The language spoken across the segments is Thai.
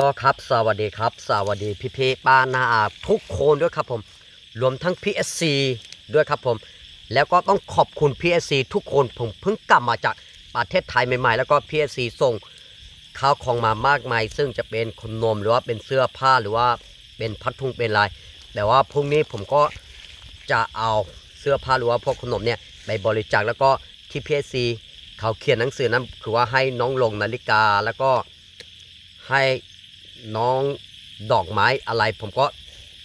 ก็ครับสวัสดีครับ สวัสดีพี่พี่ป้านาอาทุกคนด้วยครับผม รวมทั้ง PSC ด้วยครับผม แล้วก็ต้องขอบคุณ PSC ทุกคนผมเพิ่งกลับมาจากประเทศไทยใหม่ๆ แล้วก็ PSC ส่งข้าวของมามากมาย ซึ่งจะเป็นขนมหรือว่าเป็นเสื้อผ้าหรือว่าเป็นพัดทุงเป็นลาย แต่ว่าพรุ่งนี้ผมก็จะเอาเสื้อผ้าหรือว่าพวกขนมเนี่ยไปบริจาคแล้วก็ที่ PSC เขาเขียนหนังสือนั้นคือว่าให้น้องลงนาฬิกาแล้วก็ให้ น้องดอกไม้อะไร ผมก็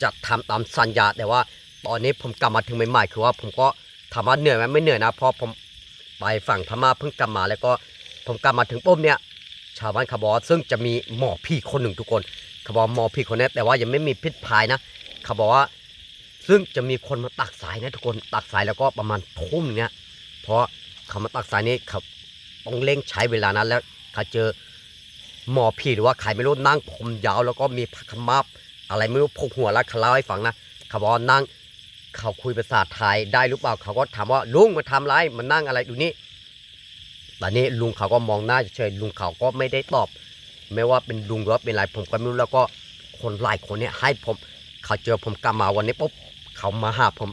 จะทำตามสัญญา แต่ว่าตอนนี้ผมกลับมาถึงใหม่ๆคือว่าผมก็ถามว่าเหนื่อยไหมไม่เหนื่อยนะเพราะผมไปฝั่งพม่าเพิ่งกลับมาแล้วก็ผมกลับมาถึงปุ๊บเนี่ยชาวบ้านขาบอซึ่งจะมีหมอพี่คนหนึ่งทุกคนขาบอหมอพี่คนนี้แต่ว่ายังไม่มีพิษพายนะขาบอว่าซึ่งจะมีคนมาตักสายนะทุกคนตักสายแล้วก็ประมาณทุ่มเนี่ยเพราะเขามาตักสายนี้เขาต้องเร่งใช้เวลานั้นแล้วเขาเจอ หมอพี่หรือว่าใครไม่รู้นั่งผมยาวแล้วก็มีผ้าขมับอะไรไม่รู้พกหัวแล้วเขาเล่าให้ฟังนะเขาบอกนั่งเขาคุยภาษาไทยได้หรือเปล่าเขาก็ถามว่าลุงมาทำไรมานั่งอะไรอยู่นี่ตอนนี้ลุงเขาก็มองหน้าเฉยลุงเขาก็ไม่ได้ตอบ ไม่ว่าเป็นลุงหรือว่าเป็นอะไรผมก็ไม่รู้แล้วก็คนหลายคนเนี่ยให้ผม เขาเจอผมกลับมาวันนี้ปุ๊บเขามาหาผม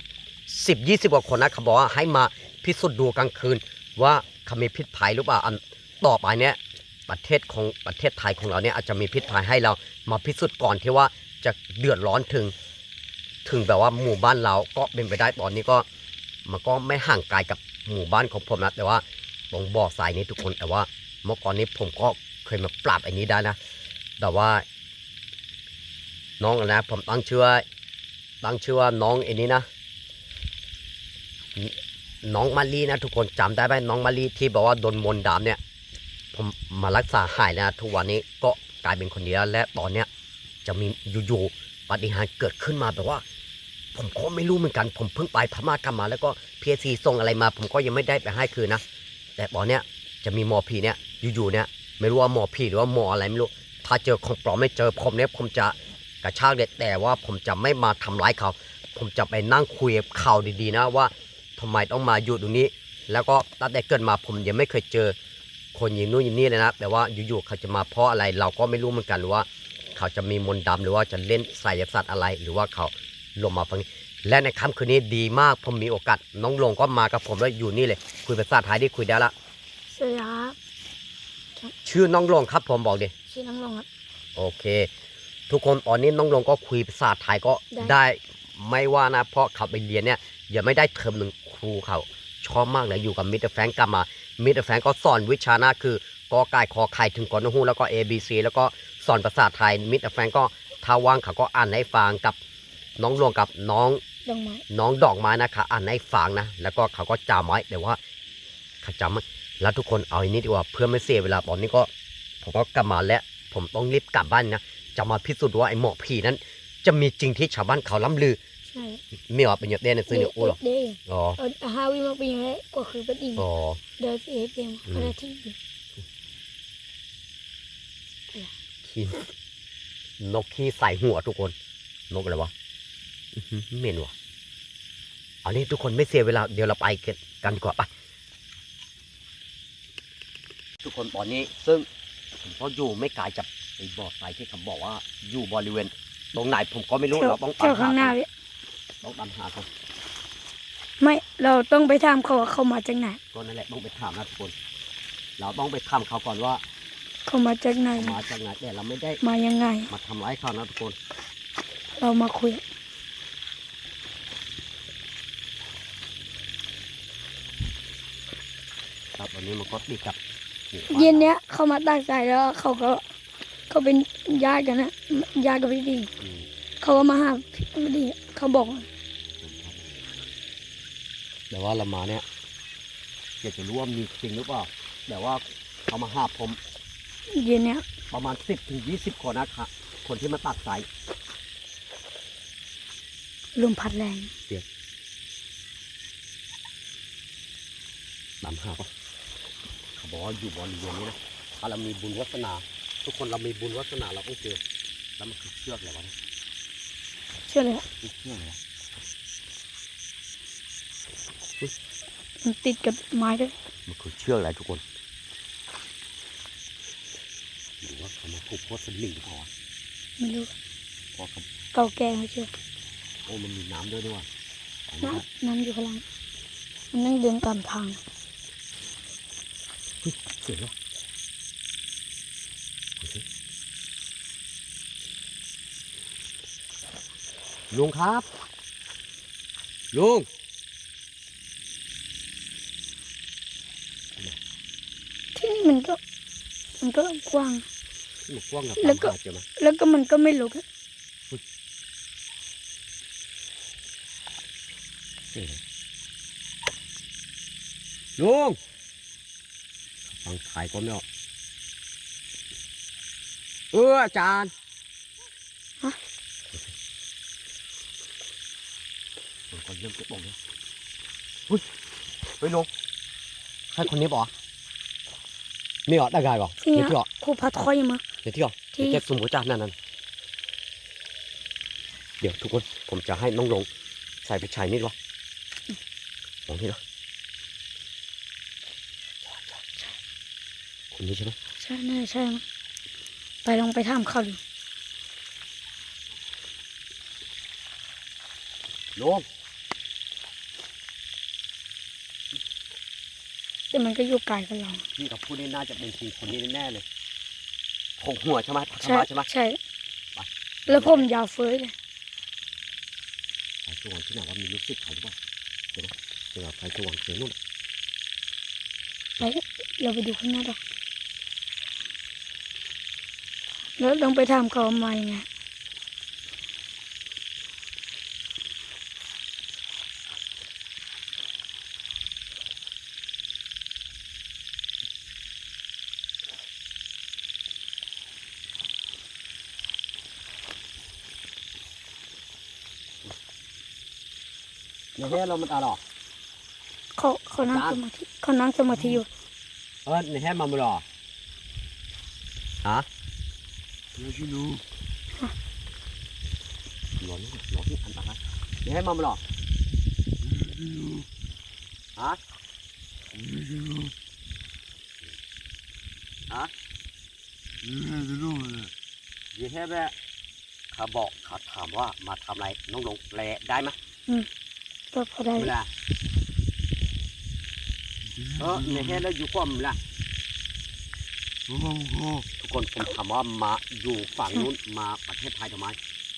สิบยี่สิบกว่าคนนะเขาบอกว่าให้มาพิสูจน์ดูกลางคืน ว่าเขามีพิษภัยหรือเปล่าอันต่อไปเนี่ย ประเทศของประเทศไทยของเราเนี่ยอาจจะมีพิษภัยให้เรามาพิสูจน์ก่อนที่ว่าจะเดือดร้อนถึง ถึงแบบว่าหมู่บ้านเราก็เป็นไปได้ตอนนี้ก็มันก็ไม่ห่างไกลกับหมู่บ้านของผมนะแต่ว่าตรงบ่อทรายนี้ทุกคนแต่ว่าเมื่อก่อนนี้ผมก็เคยมาปราบอันนี้ได้นะแต่ว่า น้องนะผมตั้งชื่อว่าตั้งชื่อว่าน้องอันนี้นะน้องมารีนะทุกคนจำได้ไหมน้องมารีที่บอกว่าโดนมนต์ดำเนี่ย ผมมารักษาหายนะทุกวันนี้ก็กลายเป็นคนดีแล้วและตอนเนี้ยจะมีอยู่ๆปาฏิหารย์เกิดขึ้นมาแบบว่า ผมก็ไม่รู้เหมือนกัน ผมเพิ่งไปพม่ากลับมา แล้วก็พีซีส่งอะไรมา ผมก็ยังไม่ได้ไปให้คืนนะแต่ตอนเนี้ยจะมีหมอผีเนี่ยอยู่ๆเนี่ยไม่รู้ว่าหมอผีหรือว่าหมออะไรไม่รู้ ถ้าเจอของปลอมไม่เจอผมเนี่ยผมจะกระชากเด็ดแต่ว่าผมจะไม่มาทำร้ายเขา ผมจะไปนั่งคุยกับเขาดีๆนะว่าทำไมต้องมาอยู่ตรงนี้ แล้วก็ตั้งแต่เกิดมาผมยังไม่เคยเจอ คนอย่างนู้นอย่างนี้เลยนะแต่ว่าอยู่ๆเขาจะมาเพราะอะไรเราก็ไม่รู้เหมือนกันหรือว่า เขาจะมีมนต์ดำหรือว่าจะเล่นไสยศาสตร์อะไร หรือว่าเขาลงมาฟังนี้และในค่ำคืนนี้ดีมากผมมีโอกาสน้องลงก็มากับผมแล้วอยู่นี่เลย คุยภาษาไทยได้คุยได้ละสวัสดีครับชื่อน้องลงครับผมบอกดิชื่อน้องลงครับโอเค ทุกคนตอนนี้น้องลงก็คุยภาษาไทยก็ได้ได้ไม่ว่านะเพราะเขาไปเรียนเนี่ยยังไม่ได้เทอมหนึ่งครูเขาชอบมากเลยอยู่กับมิสเตอร์แฟรงก์กลับมา มิสเตอร์แฟรงก์ก็สอนวิชาหน้าคือกอไก่คอไข่ถึงกอนหูแล้วก็ A B C แล้วก็สอนภาษาไทย มิสเตอร์แฟรงก์ก็ถ้าว่างเขาก็อ่านให้ฟังกับน้องลวงกับน้องดอกไม้น้องดอกไม้นะคะอ่านให้ฟังนะ แล้วก็เขาก็จำไว้แต่ว่าเขาจำไม่แล้วทุกคนเอาอันนี้ดีกว่าเพื่อไม่เสียเวลาตอนนี้ก็ ผมก็กลับมาแล้ว ผมต้องรีบกลับบ้านนะจะมาพิสูจน์ว่าไอ้หมอผีนั้น จะมีจริงที่ชาวบ้านเขาล้ำลือใช่ ไม่ว่าเป็นอย่างเด่นซื้อเนี่ยโอ้หรอเด้อ๋อเอาอาหาวิมาเป็นยังไงก็คือเป็นอีกอ๋อเดินสิเอฟเอ็มอืมอะไรที่ขี้นกขี้ใส่หัวทุกคน นกอะไรวะอื้อหือเหม็นวะเอานี่ทุกคนไม่เสียเวลาเดี๋ยวเราไปกันกันดีกว่าไปทุกคนตอนนี้ซึ่งผมก็อยู่ไม่ไกลจากไอ้บ่อทรายที่เขาบอกว่า อยู่บริเวณตรงไหนผมก็ไม่รู้เที่ยวเราต้องตาเที่ยมวข้างหน้าหาพี่ ต้องตามหาเขาไม่เราต้องไปถามเขาว่าเขามาจากไหนก็นั่นแหละต้องไปถามนะทุกคน เราต้องไปถามเขาก่อนว่าเขามาจากไหนเขามาจากไหนแต่เราไม่ได้มายังไง มาทำร้ายเขานะทุกคน เรามาคุยครับวันนี้มันก็ติดกับหมู่บ้าเย็นเนี้ยเขามาตักสายแล้วเขาก็เขาเป็นญาติกันนะญาติกับพี่ดีอืมเขาก็มาหาพี่ดีเขาบอกว่า แต่ว่าเรามาเนี่ยอยากจะรู้ว่ามีจริงหรือเปล่า แต่ว่าเขามาหาผมเย็นเนี้ยประมาณสิบถึงยี่สิบคนนะครับคนที่มาตัดสายลมพัดแรงตามหาปะเขาบอกว่าอยู่บริเวณนี้นะถ้าเรามีบุญวัฒนา ทุกคนเรามีบุญวัฒนาเราต้องเจอแล้วมันคือเชือกอะไรวะเนี่ยเชื่อเลยครับคือเชือกอะไรวะ มันติดกับไม้ด้วยมันคือเชือกอะไรทุกคนหรือว่าว่าเขามาผูกโคตรสมิงหรือเปล่าวะไม่รู้เพราะเขาเก่าแก่เขาเชื่อโอ้มันมีน้ำด้วยนี่หว่าเอาน้มาำน้ำอยู่ข้างล่างมันนั่งเดินตามทางเฮ้ยเสียงวะดูสิลุงครับ ลุง ที่นี่มันก็ มันก็กว้างหนูกว้างกับแล้วก็ ตามหาเจอไหมแล้วก็มันก็ไม่รกอะเสียงอะไรลุงฟังถ่ายก็ไม่ออกเอออาจารย์มันก็เริ่มเก็บบอกเลยเฮ้ยเฮ้ยลุงใช่คนนี้ปะนี่เหรอได้ไงปะที่เดี๋เนี้ยวยที่เหรอครูพัดคอยมาเดี๋ยวที่เหรอที่เดี๋ยวแกสมหัวจ้านั่นนั่นเดี๋ยวทุกคนผมจะให้น้องลงใส่ไปชายนี่หรอมองนี่เหรอคนนี้ใช่ไหมใช่น่าจะใช่มั้งไปลองไปถามเขาดูลุง แต่มันก็อยู่ไกลกับเรา พี่กับผู้นี้น่าจะเป็นทีคนนี้แน่ๆเลยผงหัวใช่ไหมพัทใช่มาใช่ไหมใช่ไปแล้วผมยาวเฟ้ยเลยไฟสว่างที่ไหนว่ามีลูกศิษย์เขาหรือเปล่าเดี๋ยวนะเดี๋ยวไฟสว่างเสียงนู่นน่ะไปเราไปดูข้างหน้าต่อแล้วลองไปถามเขามายังไง ในแห่เรามันตาหรอเขาเขานั่งอาสจารย์มาธิเขานั่งสมาธิอยู่เออในแห่มาบุหรอฮะไม่ใช่รู้หลอนหลอนที่อันตรายในแห่มาบุหรอไม่รู้ฮะไม่ใช่รู้ฮะไม่ใช่รู้เลยยี่แห่แบบเขาบอกเขาถามว่ามาทำอะไรน้องลงแลได้ไหม ก็พอได้เวลาเออในแห่แล้วอยู่ความละผมว่ามึงโคทุกคนผมถามว่ามาอยู่ฝั่งนู้นมาประเทศไทยทำไม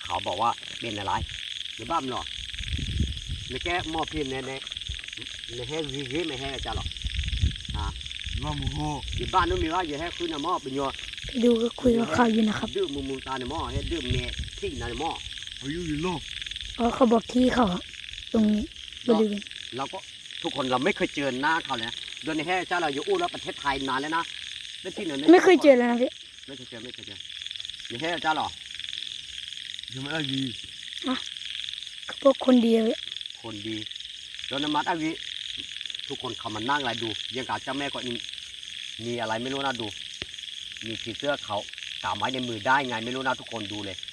เขาบอกว่าเป็นอะไรหรือบ้ามันหรอในแกมอบพิมพ์ในในในแห่วีวีไม่แห่อาจารย์หรอว่ามึงโคอยู่บ้านนู้นมีว่าอย่าให้ขึ้นในหม้อเป็นโยไปดูก็คุยกับเขาอยู่นะครับดื้อมุมมุมตาในหม้อให้ดื้อเมทิ้งในหม้ออายุยี่โลเพราะเขาบอกที่เขาอะ ตรงนี้บริเวณเราก็ทุกคนเราไม่เคยเจอหน้าเขาเลยนะโดยในแห่เจ้าเราอยู่อู้แล้วประเทศไทยนานแล้วนะได้ที่ไหนไม่เคยเจอเลยนะพี่ไม่เคยเจอไม่เคยเจอในแห่เจ้าหรอยังไม่ได้ยีเขาบอกคนเดียวคนดีโดนมัดอาวิทุกคนเขามานั่งอะไรดูยังกับเจ้าแม่ก็อินมีอะไรไม่รู้นะดู มีผีเสื้อเขากาไม้ในมือได้ไงไม่รู้นะทุกคนดูเลยดูเขา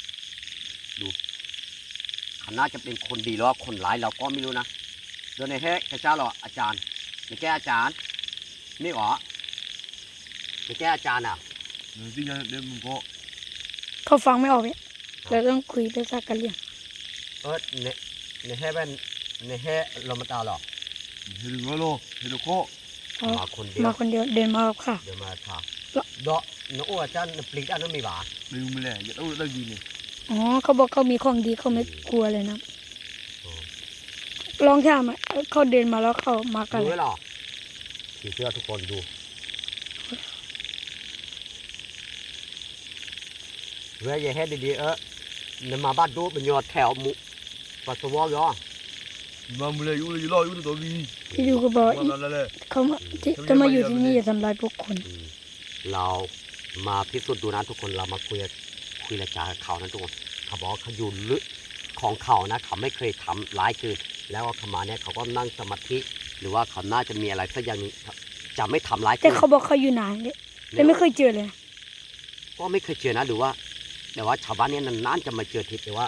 น่าจะเป็นคนดีหรือว่าคนร้ายเราก็ไม่รู้นะโดยในแห่เจ้าหรออาจารย์ในแก้อาจารย์นี่หรอในแก้อาจารย์อะเดี๋ยวที่จะเดี๋ยวมึงโคเขาฟังไม่ออกพี่เราต้องคุยภาษากะเหรี่ยงเออในในแห่แว่นในแห่ลมตาหรอเห็นก็โลเห็นโคเขามาคนเดียวมาคนเดียวเดินมากับค่ะเดี๋ยวมาถามแล้วเดาะนโอ้อาจารย์ปลีกอันนั้นมีบ่าไม่รู้ไม่แหละอย่าเอาได้ยีเนี่ย อ๋อเขาบอกเขามีของดีเขาไม่กลัวเลยนะอ๋อลองถามอะเขาเดินมาแล้วเขามากันดูไว้หรอผีเสื้อทุกคนดูเว้ยอย่าให้ดีๆเออเนยมาบ้านดูเป็นยอดแถวหมุปัสสาวะยอมาไม่เลยอยู่เลยยี่โลอยู่ตัววีพี่ดูก็บอกมาแล้วเลยเขามาที่จะมาอยู่ที่นี่อย่าทำลายพวกคนอืมเรามาพิสูจน์ดูนะทุกคนเรามาคุยกับ คุยราจากับเขานะทุกคนเขาบอกว่าเขาอยู่ลึกของเขานะเขาไม่เคยทำร้ายคืนแล้วก็เขามาเนี่ยเขาก็นั่งสมาธิหรือว่าเขาน่าจะมีอะไรสักอย่างหนึงจะไม่ทำร้ายแต่คืนเขาบอกเขาอยู่นานเลยแต่ไม่เคยเจอเลยนะก็ไม่เคยเจอนะหรือว่า แต่ว่าชาวบ้านเนี่ยนานๆจะมาเจอทีแต่ว่า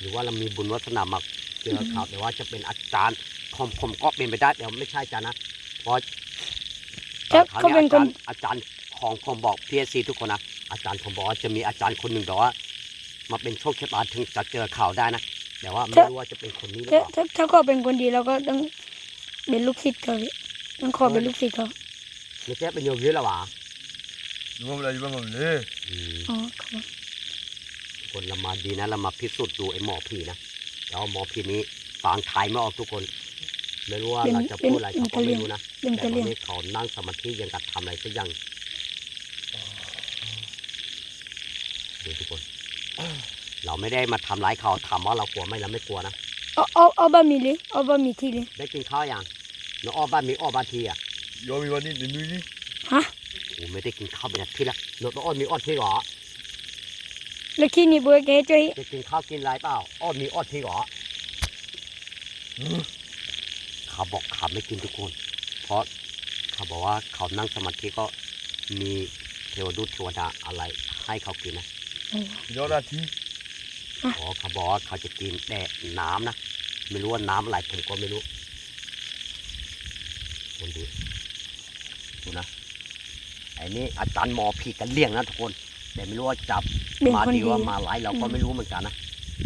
หรือว่าเรามีบุญวัฒนามาเจอเขาแต่ว่าจะเป็นอาจารย์ผมผมก็เป็นไปได้แต่ว่าไม่ใช่อาจารย์นะเพราะเขาเขาเป็นคนอาจารย์อาจารย์ของผมบอกพีเอซีทุกคนนะ อาจารย์ผมบอกว่าจะมีอาจารย์คนหนึ่งบอกว่า มาเป็นโชคชะตาถึงจะเจอข่าวได้นะแต่ว่าไม่รู้ว่าจะเป็นคนนี้หรือถ้าเปล่าถ้าถ้าเขาเป็นคนดีเราก็ต้องเป็นลูกศิษย์เขาพี่ต้องขอเป็นลูกศิษย์เขาไม่ใช่เป็นโยมยืดแล้วหวะดูมันเลยดูมันเลยอืมอ๋อครับผมคนเรามาดีนะเรามาพิสูจน์ดูไอ้หมอผีนะแล้วหมอผีนี้ฟังไทยไม่ออกทุกคน ไม่รู้ว่าเราจะพูดอะไรเขาก็ไม่รู้นะเรื่องแต่จะตอเรีนยนนี้เขานั่งสมาธิยังกับทำอะไรสักอย่าง ดูทุกคน เราไม่ได้มาทำร้ายเขาถามว่าเรากลัวไหมเราไม่กลัวนะ เอาเอาเอาบะหมี่เลยเอาบะหมี่ที่เลยได้กินข้าวยังน้องอ้อบ้านมีอ้อบ้านทีอะยอมมีวันนี้เดี๋ยวนี้นี่ฮะโอ้ไม่ได้กินข้าวเป็นอาทิตย์ละน้องอ้อมีอ้อทีเหรอ แล้วขี้นี่เบื่อแกจะจะกินข้าวกินอะไรเปล่า อ้อมีอ้อทีเหรอเขาบอกเขาไม่กินทุกคน เพราะเขาบอกว่าเขานั่งสมาธิก็มีเทวดุษเทวดาอะไรให้เขากินนะ ยอดนาทีอ๋อเขาบอกว่าเขาจะกินแต่น้ำนะ ไม่รู้ว่าน้ำอะไรผมก็ไม่รู้คนดูดูนะไอ้นี่อาจารย์หมอผีกันเลี่ยงนะทุกคน แต่ไม่รู้ว่าจับเป็นมาคนดีดี ว่ามาไลายเราก็ไม่รู้เหมือนกันนะ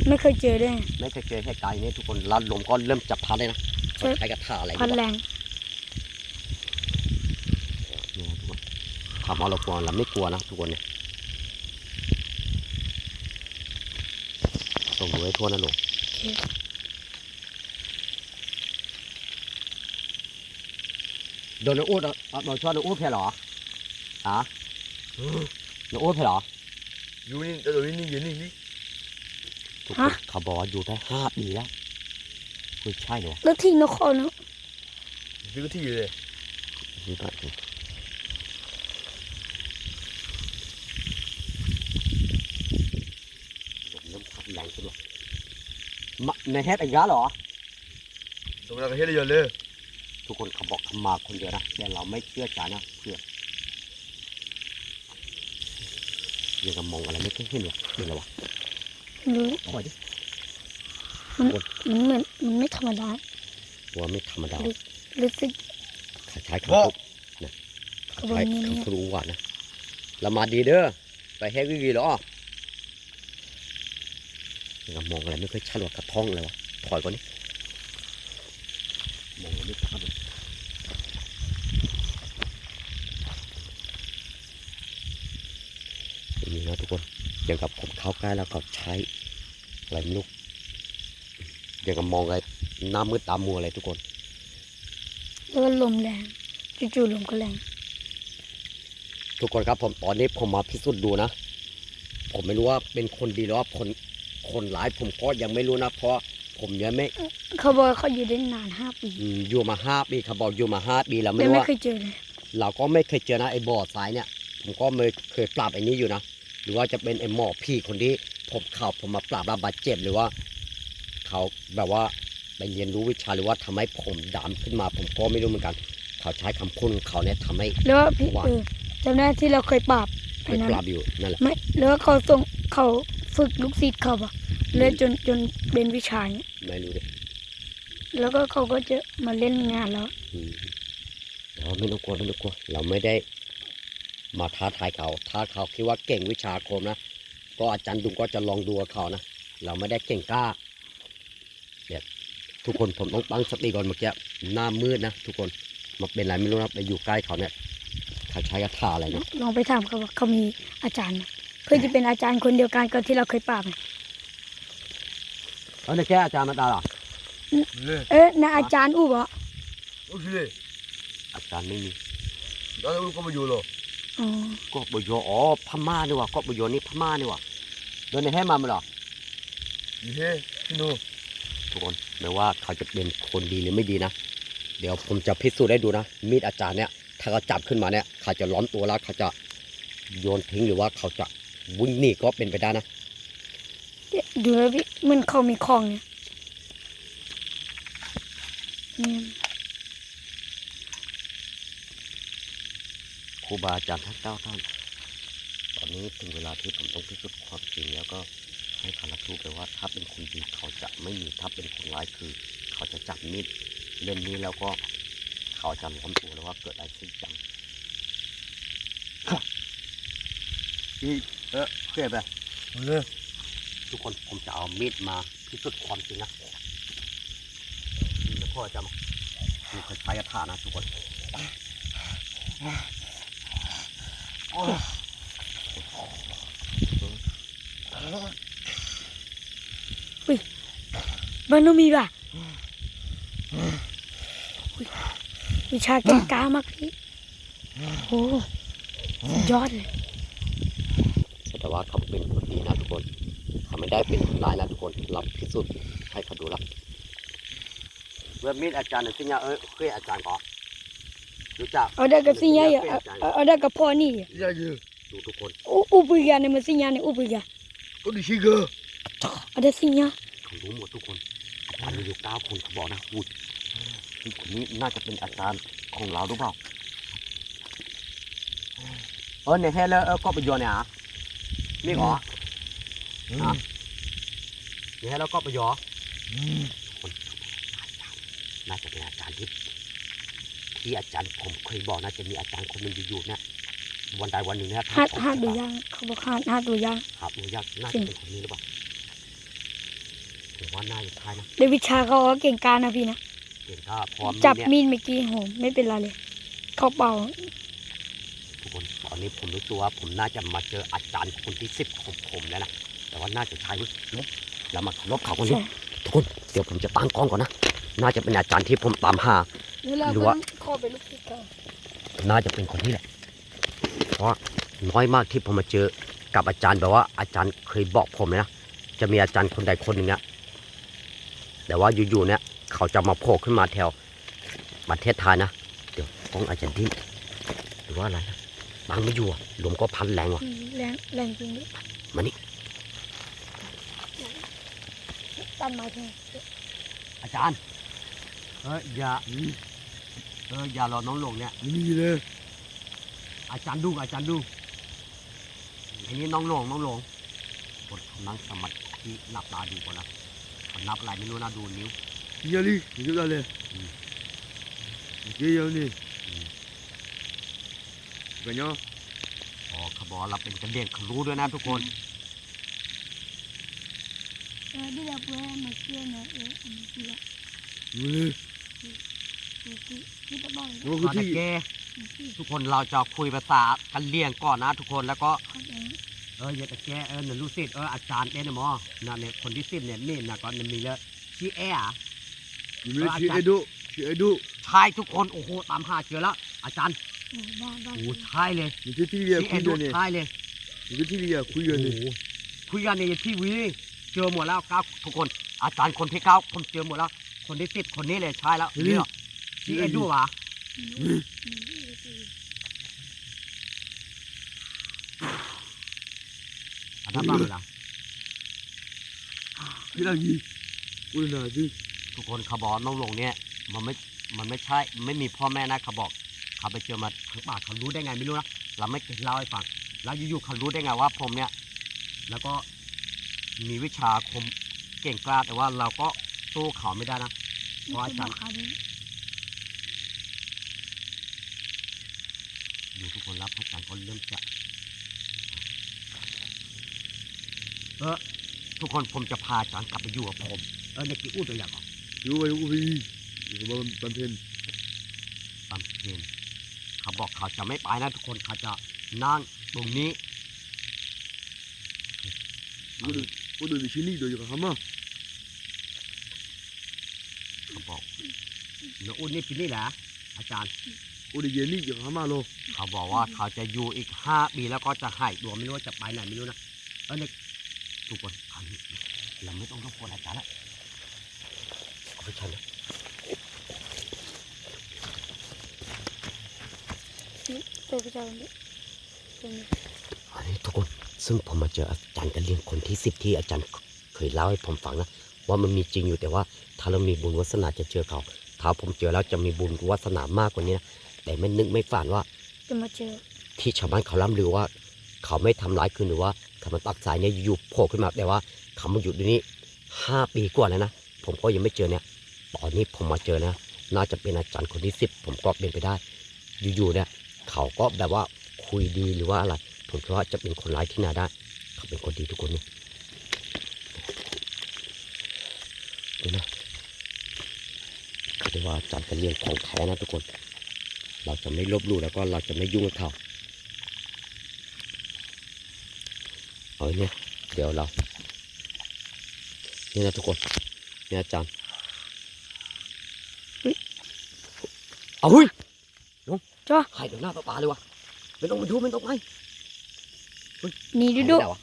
ไม่เคยเจอด้วย ไม่เคยเจอเหตุการณ์อย่างนี้ทุกคนแล้วลมก็เริ่มจับพัดเลยนะใช่ ใช้กระถาอะไรพันดีแรวะงเนี่ยทุกคนถามว่าเรากลัวเราไม่กลัวนะทุกคนเนี่ย ส่งดูให้ทั่วนะลูกโอเคโดนน้องอูดเอาเอาเราชอบน้องอูดเพลเหรอฮะน้องอูดเพลเหรออยู่นี่เดี๋ยวนี้นี่เย็นนี่นี่ทุกคนเขาบอกว่าอยู่ได้ห้าปีแล้วคือใช่เหรอแล้วที่นครเนาะซื้อที่เลย ดูหน่อยสิลมเริ่มพัดแรงขึ้นว่ะมา ในแฮตอีกแล้วเหรอตรงนั้นก็เฮ็ดได้เยอะเลยทุกคนเขาบอกเขามาคนเดียวนะแต่เราไม่เชื่อใจนะเพื่อนยังกับมองอะไรไม่เคยเห็นหรอกเห็นแล้ววะรู้คอยดิมันเหมือนมันไม่ธรรมดาว่าไม่ธรรมดารู้สึกเขาใช้คำพูดนะเขาใช้เขาบอกอย่างนี้คำพูดว่านะเรามาดีเด้อไปแฮกวีเหรอ ยังกับมองอะไรไม่เคยชัดหรอกกระท่องเลยวะถอยก่อนนี่มองอะไรไม่ชัดเลยอย่างนี้นะทุกคนอย่างกับผมเข้าใกล้แล้วก็ใช้อะไรไม่รู้อย่างกับมองอะไรหน้ามืดตามัวอะไรทุกคนแล้วก็ลมแรงจู่ๆลมก็แรงทุกคนครับผมตอนนี้ผมมาพิสูจน์ดูนะ ผมไม่รู้ว่าเป็นคนดีหรือว่าคน คนร้ายผมก็ยังไม่รู้นะเพราะผมยังไม่เขาบอกว่าเขาอยู่ได้นานห้าปีอืมอยู่มาห้าปีเขาบอกอยู่มาห้าปีแล้วไม่แต่รู้ไม่ว่าเคยเจอเลยเราก็ไม่เคยเจอนะไอ้บ่อทรายเนี่ย ผมก็ไม่เคยปราบไอ้นี้อยู่นะหรือว่าจะเป็นไอ้หมอพี่คนที่ผมเข่าผมมาปราบแล้วบาดเจ็บหรือว่า เขาแบบว่าไปเรียนรู้วิชาหรือว่าทำให้ผมดำขึ้นมาผมก็ไม่รู้เหมือนกัน เขาใช้คำพูดของเขาเนี่ยทำให้ แล้วว่าพี่ว่า เออจำได้ที่เราเคยปราบไปอันนั้นปราบอยู่นั่นแหละไม่แล้วว่าเขาส่งเขา ฝึกลูกศิษย์เขาปะเลยจนจนเป็นวิชาอย่างเงี้ยไม่รู้เลยแล้วก็เขาก็จะมาเล่นงานแล้วอืมเราไม่ต้องกลัวไม่ต้องกลัวเราไม่ได้ มาท้าทายเขาถ้าเขาคิดว่าเก่งวิชาอาคมนะก็อาจารย์ดุงก็จะลองดูกับเขานะเราไม่ได้เก่งกล้าเนี่ยทุกคนผมต้องตั้งสติก่อนเมื่อกี้หน้ามืดนะทุกคนมาเป็นอะไรไม่รู้นะไปอยู่ใกล้เขาเนี่ยเขาใช้กระถาอะไรเนี่ยลองไปถามเขาว่าเขามีอาจารย์ไหม เพื่อจะเป็นอาจารย์คนเดียวกันกับที่เราเคยปราบไหมเออเนี่ยแกอาจารย์มาตาเหรอเลยเอ๊ะนะอาจารย์อู้บะโอเคเลยอาจารย์ไม่มีตอนนั้นก็มาอยู่หรออ๋อก็บโยอ๋อพม่านี่หว่าก็บโยนี่พม่านี่หว่าเดินในแห่มามั้ยเหรอนี่เฮ้พี่โน่ทุกคนไม่ว่าเขาจะเป็นคนดีหรือไม่ดีนะ เดี๋ยวผมจะพิสูจน์ให้ดูนะ มีดอาจารย์เนี่ย ถ้าเขาจับขึ้นมาเนี่ย เขาจะล้อมตัวแล้วเขาจะโยนทิ้งหรือว่าเขาจะ วิ่งหนีก็เป็นไปได้นะดูแล้วพี่เหมันเขามีของเนี่ยนี่ครูบาอาจารย์ทั้งเก้าท่านตอนนี้ถึงเวลาที่ผมต้องพิสูจน์ความจริงแล้วก็ให้เขารับรู้ไปว่าถ้าเป็นคนดีเขาจะไม่มีถ้าเป็นคนร้ายคือ เขาจะจับมีดเล่มนี้แล้วก็เขาจะล้อมตัวแล้วว่าเกิดอะไรขึ้นจังเกนี่ เออเครียดไปมาเลยทุกคนผมจะเอามีดมาพิสูจน์ความจริงนะแล้วพ่อจะมาดูคนใช้กระถานะทุกคนมันต้องมีว่ะอุ๊ยวิชาเก่งกล้ามากพี่โอ้สุดยอดเลยแต่ ว่าเขาเป็นคนดีนะทุกคนเขาไม่ได้เป็นคนร้ายนะทุกคนเราพิสูจน์ให้เขาดูแล้วเว็บมีดอาจารย์หนึ่งสิญญาเอ้ยเคยอาจารย์ก่อนรู้จักเอาได้กับสิญญาอย่าเอาเอาเอาได้กับพ่อนี่อะอย่าเยอะดูทุกคนอุอุปยาเนี่ยมันสิญญาเนี่ยอุปยาก็ดิชิเกอร์เอาได้สิญญาเขารู้หมดทุกคนอาจารย์มีอยู่เก้าคนเขาบอกนะพูดคนนี้น่าจะเป็นอาจารย์ของเราหรือเปล่าเออเนี่ยเฮ้แล้วเออก็ไปโยนเนี่ยอะ นี่เหรออะเนี่ยแล้วก็ไปโยนคนน่าจะเป็นอาจารย์ที่ที่อาจารย์ผมเคยบอกน่าจะมีอาจารย์คนหนึ่งอยู่ๆเนี่ยวันใดวันหนึ่งเนี่ยหาดหาดดูยังเขาบอกหาดหาดดูยังครับดูยากน่าจริจะงเป็นคนนี้หรือเปล่าผมว่าน่าจะใช่นะได้วิชาเขาก็เก่งกล้านะพี่นะเก่งถ้าพร้อมจับเนี่ยมีดเมื่อกี้โหไม่เป็นไรเลยเขาเป่าทุกคนต อนนี้ผมรู้ตัวว่าผมน่าจะมาเจออาจารย์คนที่สิบของผมแล้วนะ แต่ว่าน่าจะใช่เว้ยเนอะเรามาลบเขาคนนี้ใช่ทุกคน เดี๋ยวผมจะตั้งกล้องก่อนนะ น่าจะเป็นอาจารย์ที่ผมตามหาแล้วเราหรือก็ว่าต้องเข้าไปลูกศิษย์เขาน่าจะเป็นคนนี้แหละ เพราะน้อยมากที่ผมมาเจอกับอาจารย์แบบว่าอาจารย์เคยบอกผมเลยนะ จะมีอาจารย์คนใดคนหนึ่งเนี่ยแต่ว่าอยู่ๆเนี่ยเขาจะมาโผล่ขึ้นมาแถวประเทศไทยนะ เดี๋ยวกล้องอาจารย์ดิ้นหรือว่าอะไรนะ บางไม่อยู่อะลมก็พัดแรงว่ะอืมแรงแรงจริงดิมานี่ตันไม้ทิ้งอาจารย์ เอออย่าเอออย่ารอน้องหลงเนี่ย นี่เลย อาจารย์ดุงอาจารย์ดุงอันนี้น้องหลงน้องหลงกดนั่งสมาธิหลับตาดูก่อนนะเขานับอะไรไม่รู้นะดูนิ้วอย่าลินี่ก็ได้เลยเกี่ยวนี่ กันเนาะอ๋อเขาบอกว่าเราเป็นกระเด็นเขารู้ด้วยนะทุกคน เออที่เราเพื่อมาเชื่อนะเอออันนี้ที่ละมาเลยที่ที่ตะบอยโอ้เขาคือจะที่แก้ที่ทุกคนเราจะคุยภาษากันเลี่ยงก่อนนะทุกคนแล้วก็เขาจะเอออย่าตะแก้เออหนึ่งลูกศิษย์เอออาจารย์เต้นนะหมอนั่นเนี่ยคนที่สิบเนี่ยนี่นะก็มันมีแล้วชี้แอร์นี่ไม่ชีเอโดชีเอโดใช่ทุกคนโอ้โหตามหาเจอแล้ว อาจารย์ บ้าบ้าโอ้ใช่เลยนี่ที่ที่เรียชี้คุแอยร์ดูกันเนี่ยใช่เลยนี่ที่ที่เรียคุยกันเนี่ยคุยกันในทีวีเจอหมดแล้วเก้าทุกคน อาจารย์คนที่เก้าผมเจอหมดแล้ว คนที่สิบคนนี้เลยใช่แล้วนี่เหรอชี้แอร์ดูวะอาจารย์บ้าเลยนะที่นั่นยี่กูน่าดิทุกคนเขาบอกน้องหลงเนี่ย มันไม่ มันไม่ใช่ ไม่มีพ่อแม่นะเขาบอก เขาไปเจอมาเขาป่าเขารู้ได้ไงไม่รู้นะเราไม่เคยเล่าให้ฟังแล้วอยู่ๆเขารู้ได้ไงว่าผมเนี่ย แล้วก็มีวิชาคมเก่งกล้าแต่ว่าเราก็สู้เขาไม่ได้นะเพราะอาจารย์ดูทุกคนรับพระอาจารย์ก็เริ่มจะเออทุกคนผมจะพาอาจารย์กลับไปอยู่กับผมเออในกี่อู้ตัวอย่างก่อนอยู่ไปอยู่ไปอยู่บ้านบ้านเพนตามเพลง เขาบอกเขาจะไม่ไปนะทุกคนเขาจะนั่งตรงนี้กูดูกูดูที่นี่ดูอยู่กับฮามาเขาบอกเนื้ออุ้นนี่ปีนี่แหละอาจารย์กูดูเย็นนี่อยู่กับฮามาโลเขาบอกว่าเขาจะอยู่อีกห้าปีแล้วก็จะหายตัวไม่รู้ว่าจะไปไหนไม่รู้นะเออเนี่ยทุกคนอันนี้เราไม่ต้องรบกวนอาจารย์ละเอาไปใช่นะ ตัวประจำเนี่ยตรงนี้อันนี้ทุกคนซึ่งผมมาเจออาจารย์กันเลี้ยงคนที่สิบที่อาจารย์เคยเล่าให้ผมฟังนะว่ามันมีจริงอยู่แต่ว่า ถ้าเรามีบุญวาสนาจะเจอเขาถ้าผมเจอแล้วจะมีบุญวาสนามากกว่านี้นะแต่ไม่นึกไม่ฝันว่าจะมาเจอ ที่ชาวบ้านเขาล่ำลือว่า เขาไม่ทำร้ายคืนหรือว่าเขามาตักสายเนี่ยอยู่ๆโผล่ขึ้นมาแต่ว่าเขามาอยู่ที่นี่ห้าปีกว่าแล้วนะผมก็ยังไม่เจอเนี่ย ตอนนี้ผมมาเจอนะ น่าจะเป็นอาจารย์คนที่สิบผมก็เป็นไปได้ อยู่ๆเนี่ย เขาก็แบบว่าคุยดีหรือว่าอะไร ผมคิดว่าจะเป็นคนร้ายที่นาได้เขาเป็นคนดีทุกคนนี่ดูนะเขาเรียกว่าจารเป็นเรื่องของแท้นะทุกคน เราจะไม่ลบหลู่แล้วก็เราจะไม่ยุ่งกับเขาเอาเนี่ยเดี๋ยวเรา นี่นะทุกคนนี่อาจารย์เอาเฮ้ย จ้าหายเดี๋ยวหน้าปลาๆเลยวะไม่ต้องไปดูไม่ต้องไปหนี่ดูหายดูไปไหนวะ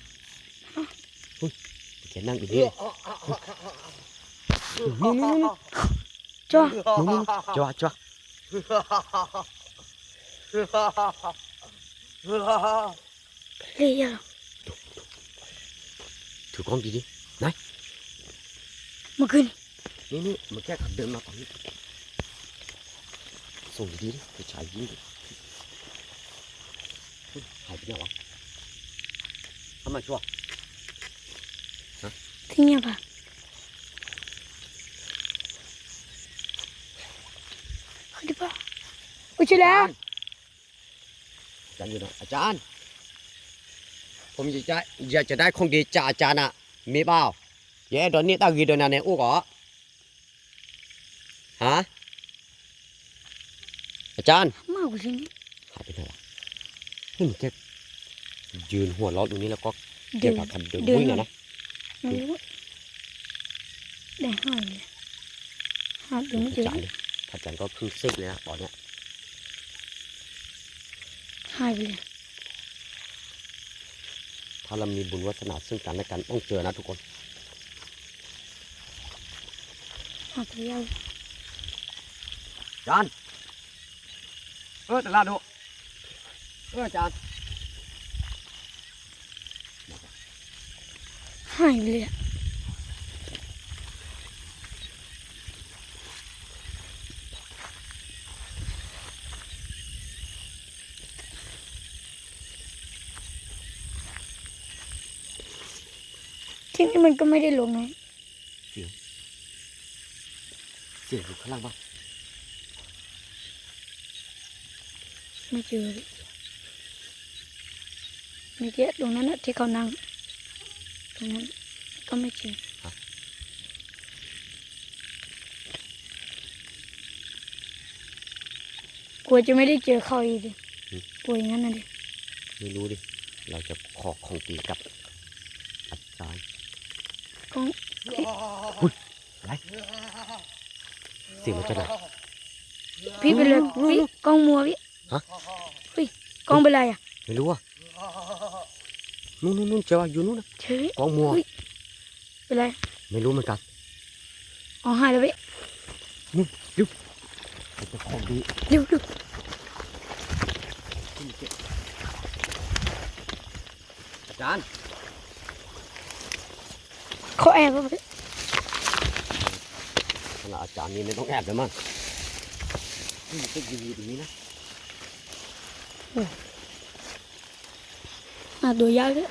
เฮ้ยแกนั่งอยู่นี่เลยนู่นนู่นนู่นจ้านู่นนู่นจ้าจ้าเฮ้ยอะถือกล้องดีดิเมื่อคืนนี่นี่มันแค่ขับเดินมาฝั่งนี้ ส่งดีๆดิไปฉายยิงดิเฮ้ยหายไปไหนวะทำไมชั่วที่เงียบอะเฮ้ยดิป่ะอุ้ยใช่แล้วอาจารย์อยู่นะอาจารย์ ผมอยากจะอยากจะได้ของดีจากอาจารย์อะ มีเปล่าเย้ตอนนี้ตากีโดนานในอู้ก่อฮะ อาจารย์มากกว่าจริงหายไปไหนวะเฮ้ยมันแค่ยืนหัวเราะตรงนี้แล้วก็เดิเก็บนผักกันเดินเดินวิ่งอะนะไม่รู้ได้ห้าเลยหาดูไม่เจออาจารย์ดิอาจารย์ก็เพิ่งซิกเลยนะตอนเนี้ยหายไปเลยถ้าเรามีบุญวาสนาซึ่งกันและกันต้องเจอนะทุกคนหาไปแล้วอาจารย์ เออแต่ละดูเอออาจารย์หายไปเลยอะที่นี่มันก็ไม่ได้ลงนะ เสียงอยู่ข้างล่างปะ ไม่เจอเลยไม่เจอตรงนั้นนะที่เขานั่ง ตรงนั้นก็ไม่เจอกลัวจะไม่ได้เจอเขาอีกดิกลัวอย่างนั้นนะดิ ไม่รู้ดิ เราจะขอของดีกับอาจารย์กล้องเสียงมาจากไหนพี่ไปเลยพี่กล้องมัวพี่ ฮะเฮ้ยกล้องเป็นไรอะ ไม่รู้อะนู่นนู่นนู่นเจ้าอยู่นู่นนะเฮ้ยกองมัวอุ๊ยเป็นไรไม่รู้เหมือนกันอ๋อหายแล้วพี่เราจะของดีเร็วเร็วขึ้นเก็บอาจารย์เขาแอบป่ะพี่ขณะอาจารย์นี่ไม่ต้องแอบเลยมั้งนี่ก็ยืนอยู่ตรงนี้นะ หาตัวยากเลย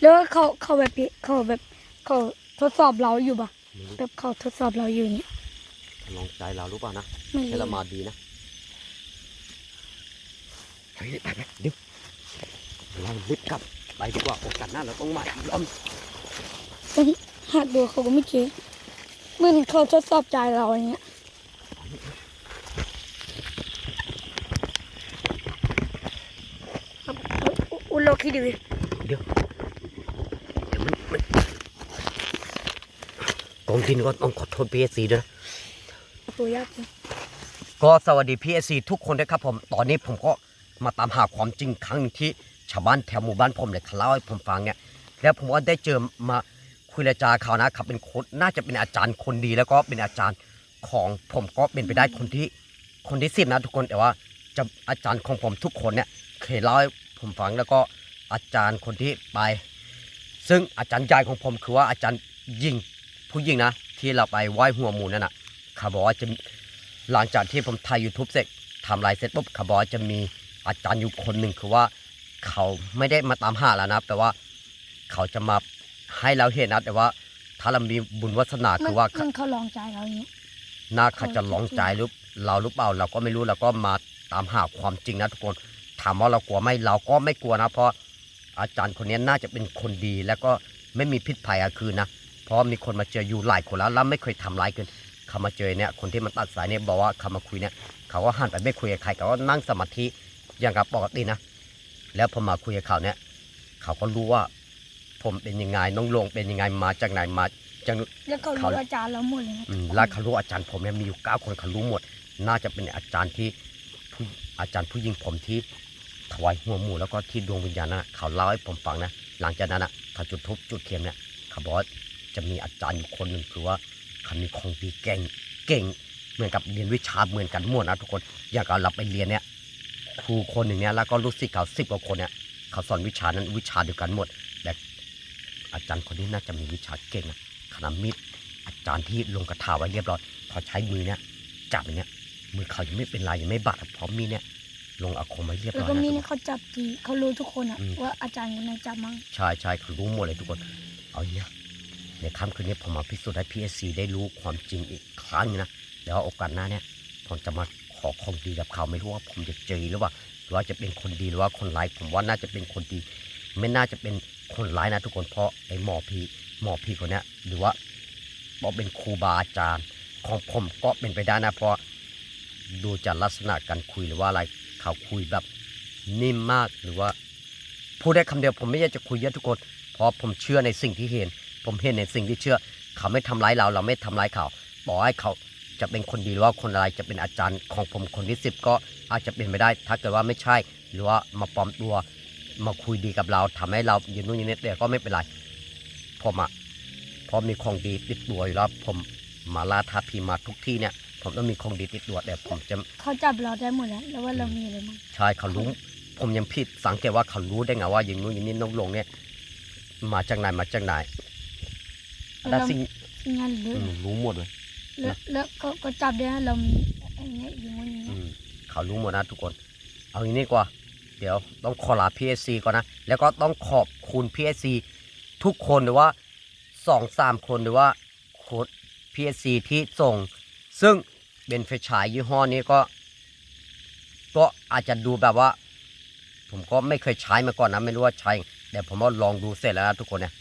แล้วเขาเขาแบบพี่เขาแบบเขาทดสอบเราอยู่ป่ะไม่รู้แบบเขาทดสอบเราอยู่อย่างเงี้ยลองใจเรารู้ป่ะนะไม่ให้รู้เรามาดีนะเฮ้ยไปไปเดี๋ยวเรารีบกลับไปดีกว่าโอกาสหน้าเราต้องมาอีกรอบต้องหาตัวเขาก็ไม่เจอเหมือนเขาทดสอบใจเราอย่างเงี้ยครับ อุอุโลคิดดูดิเดี๋ยวมันมันกองทินก็ต้องขอโทษพีเอซีด้วยนะตัวยากจริงก็สวัสดีพีเอซีทุกคนด้วยครับผม ตอนนี้ผมก็มาตามหาความจริงครั้งหนึ่งที่ชาวบ้านแถวหมู่บ้านผมเลยเขาเล่าให้ผมฟังเนี่ย แล้วผมก็ได้เจอมาคุยรจาเขานะครับเป็นคนน่าจะเป็นอาจารย์คนดีแล้วก็เป็นอาจารย์ของผมก็เป็นไปได้คนที่คนที่สิบนะทุกคนแต่ว่าจะอาจารย์ของผมทุกคนเนี่ยเคยเล่าให้ผมฟังแล้วก็ อาจารย์คนที่ไป ซึ่งอาจารย์ใหญ่ของผมคือว่าอาจารย์ยิงผู้ยิงนะ ที่เราไปไหว้หัวหมูนั่นน่ะเขาบอกว่าจะหลังจากที่ผมถ่ายยูทูบเสร็จทำลายเสร็จปุ๊บเขาบอกว่าจะมีอาจารย์อยู่คนหนึ่งคือว่าเขาไม่ได้มาตามหาแล้วนะแต่ว่าเขาจะมาให้เราเห็นนะแต่ว่า ถ้าเรามีบุญวาสนาคือว่ามันเขาลองใจเราอย่างเงี้ยน่าเขาจะลองใจหรือเราหรือเปล่าเราก็ไม่รู้เราก็มาตามหาความจริงนะทุกคน ถามว่าเรากลัวไหมเราก็ไม่กลัวนะเพราะ อาจารย์คนนี้น่าจะเป็นคนดี แล้วก็ไม่มีพิษภัยอะคือนะ เพราะมีคนมาเจออยู่หลายคนแล้วแล้วไม่เคยทำร้ายกันเขามาเจอเนี่ยคนที่มันตัดสายเนี่ยบอกว่าเขามาคุยเนี่ยเขาก็หันไปไม่คุยกับใครเขาก็นั่งสมาธิอย่างกับปกตินะ แล้วพอมาคุยกับเขาเนี่ยเขาก็รู้ว่า ผมเป็นยังไงน้องลงเป็นยังไงมาจากไหนมาจากแล้วเขาเขารู้อาจารย์เราหมดเลยนะอืมแล้วเขารู้อาจารย์ผมเนี่ยมีอยู่เก้าคนเขารู้หมด น่าจะเป็นอาจารย์ที่ผู้อาจารย์ผู้ยิงผมที่ ถวายหัวหมูแล้วก็ที่ดวงวิญญาณนะเขาเล่าให้ผมฟังนะหลังจากนั้นนะเขาจุดทุบจุดเทียนเนี่ยเขาบอกจะมีอาจารย์อยู่คนหนึ่งคือว่าเขามีของดีเก่งเก่งเหมือนกับเรียนวิชาเหมือนกันหมดนะทุกคนอย่างกับเราไปเรียนเนี่ยครูคนหนึ่งเนี่ยแล้วก็ลูกศิษย์เขาสิบกว่าคนเนี่ยเขาสอนวิชานั้นวิชาเดียวกันหมดแต่อาจารย์คนนี้น่าจะมีวิชาเก่งนะขนาดมิดอาจารย์ที่ลงกระถาไว้เรียบร้อยพอใช้มือเนี่ยจับอย่างเงี้ยมือเขายังไม่เป็นไรยังไม่บาดพราะมีดเนี่ย ลงอาคมไว้เรียบแล้วร้อยก็นะมีทุกคนเนี่ยเขาจับทีเขารู้ทุกคนอะอืมว่าอาจารย์คนไหนจับมั้งใช่ใช่เขารู้หมดเลยทุกคน เอาอย่างเนี้ยในค่ำคืนนี้ผมมาพิสูจน์ให้ PSC ได้รู้ความจริงอีกครั้งหนึงนะเดี๋ยวโอกาสหน้าเนี่ยผมจะมาขอของดีกับเขาไม่รู้ว่าผมจะเจอหรือว่าหรือว่าจะเป็นคนดีหรือว่าคนร้ายผมว่าน่าจะเป็นคนดี ไม่น่าจะเป็นคนร้ายนะทุกคนเพราะไอ้หมอพีหมอพีคนเนี้ยหรือว่าบอกเป็นครูบาอาจารย์ของผมก็เป็นไปได้นะเพราะดูจากลักษณะการคุยหรือว่าอะไร เขาคุยแบบนิ่มมากหรือว่าพูดได้คำเดียวผมไม่อยากจะคุยเยอะทุกคน เพราะผมเชื่อในสิ่งที่เห็น ผมเห็นในสิ่งที่เชื่อ เขาไม่ทำร้ายเรา เราไม่ทำร้ายเขาบอกให้เขาจะเป็นคนดีหรือว่าคนอะไรจะเป็นอาจารย์ของผมคนที่สิบก็อาจจะเป็นไปได้ ถ้าเกิดว่าไม่ใช่ หรือว่ามาปลอมตัวมาคุยดีกับเราทำให้เรายืนนู่นยืนนี่แต่ก็ไม่เป็นไรผมอะพอมีของดีติดตัวอยู่แล้วผมมาลาทาพีมาทุกที่เนี่ย ผมต้องมีของดีติดตัวแต่ผมจะเขาจับเราได้หมดแล้วแล้วว่าเรามีอะไรมั้งใช่เขารู้ผมยังผิดสังเกตว่าเขารู้ได้ไงว่าอย่างนู้นอย่างนี้น้องลงเนี่ย มาจากไหนมาจากไหนแต่สิ่งงานหรืออืมรู้หมดเลยแล้วแล้วก็ก็จับได้นะเรามีไอ้เนี่ยอยู่วันนี้อืมเขารู้หมดนะทุกคน เอาอย่างนี้ดีกว่า เดี๋ยวต้องขอลา PSC ก่อนนะ แล้วก็ต้องขอบคุณ PSC ทุกคนหรือว่าสองสามคนหรือว่าโค้ด PSC ที่ส่ง ซึ่ง เป็นไฟฉายยี่ห้อนี้ก็ ก็อาจจะดูแบบว่า ผมก็ไม่เคยใช้มาก่อนนะไม่รู้ว่าใช้แต่ผมว่าลองดูเสร็จแล้วนะทุกคนเนี่ย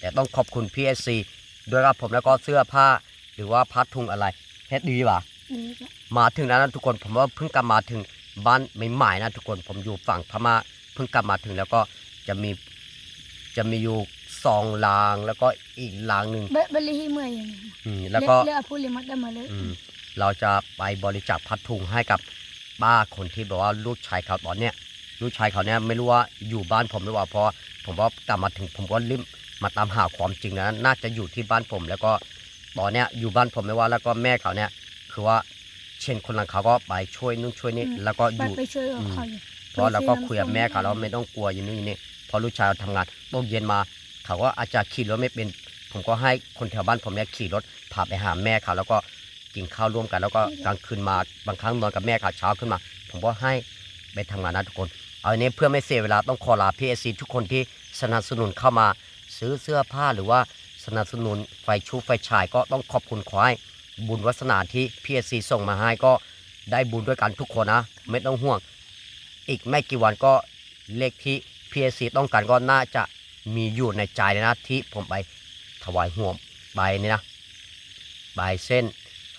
แต่ต้องขอบคุณ PSC ด้วยครับผมแล้วก็เสื้อผ้าหรือว่าพัดทุงอะไรเฮ็ดดีป่ะนี่ก็มาถึงแล้วนะทุกคนผมว่าเพิ่งกลับมาถึงบ้านใหม่ๆนะทุกคนผมอยู่ฝั่งพม่าเพิ่งกลับมาถึงแล้วก็จะมีจะมีอยู่สองรางแล้วก็อีกรางหนึ่งเบเบลลี่เมื่อยอย่างนี้อืมแล้วก็เลือกพูดเลยมัดได้มาเลยอืม เราจะไปบริจาคพัดทุงให้กับป้าคนที่บอกว่าลูกชายเขาตอนเนี้ยลูกชายเขาเนี่ยไม่รู้ว่าอยู่บ้านผมหรือเปล่าเพราะผมว่ากลับมาถึงผมก็รีบมาตามหาความจริงนะน่าจะอยู่ที่บ้านผม แล้วก็ตอนเนี้ยอยู่บ้านผมไม่ว่าแล้วก็แม่เขาเนี่ย คือว่าเช่นคนหลังเขาก็ไปช่วยนู่นช่วยนี่แล้วก็อไปยู่ไปช่วยกับเขาอยู่เพราะเราก็คุยกับแม่เขาแล้วไม่ต้องกลัวอย่างนี้อย่างนี้พอลูกชายเราทำงานตกเย็นมา เขาก็อาจจะขี่รถไม่เป็น ผมก็ให้คนแถวบ้านผมเนี่ยขี่รถพาไปหาแม่เขาแล้วก็ กินข้าวร่วมกัน แล้วก็กลางคืนมาบางครั้งนอนกับแม่เขาเช้าขึ้นมา ผมก็ให้ไปทำงานนะทุกคนเอาอันนี้เพื่อไม่เสียเวลาต้องขอลาพีเอซีทุกคนที่สนับสนุนเข้ามาซื้อเสื้อผ้าหรือว่าสนับสนุนไฟชูไฟฉายก็ต้องขอบคุณขอให้บุญวัสนาที่พีเอซีส่งมาให้ก็ได้บุญด้วยกันทุกคนนะ ไม่ต้องห่วง อีกไม่กี่วันก็เลขที่ PSC ต้องการก็น่าจะมีอยู่ในใจเลยนะที่ผมไปถวายหัวใบนี่นะใบเส้น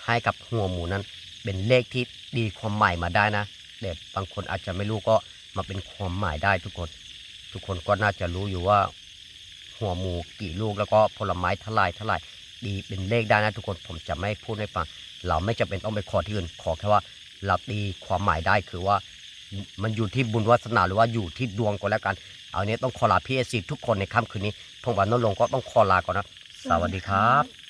ให้กับหัวหมูนั้น เป็นเลขที่ดีความหมายมาได้นะแต่บางคนอาจจะไม่รู้ก็มาเป็นความหมายได้ทุกคน ทุกคนก็น่าจะรู้อยู่ว่า หัวหมูกี่ลูกแล้วก็ผลไม้เท่าไรเท่าไรดีเป็นเลขได้นะทุกคนผมจะไม่พูดให้ฟังเราไม่จำเป็นต้องไปขอที่อื่นขอแค่ว่าเราตีความหมายได้คือว่า มันอยู่ที่บุญวาสนาหรือว่าอยู่ที่ดวงก็แล้วกันเอาเนี้ยต้องขอลาพี่เอซีทุกคนในค่ำคืนนี้ผมวันนนทลงก็ต้องขอลาก่อนนะ สวัสดีครับ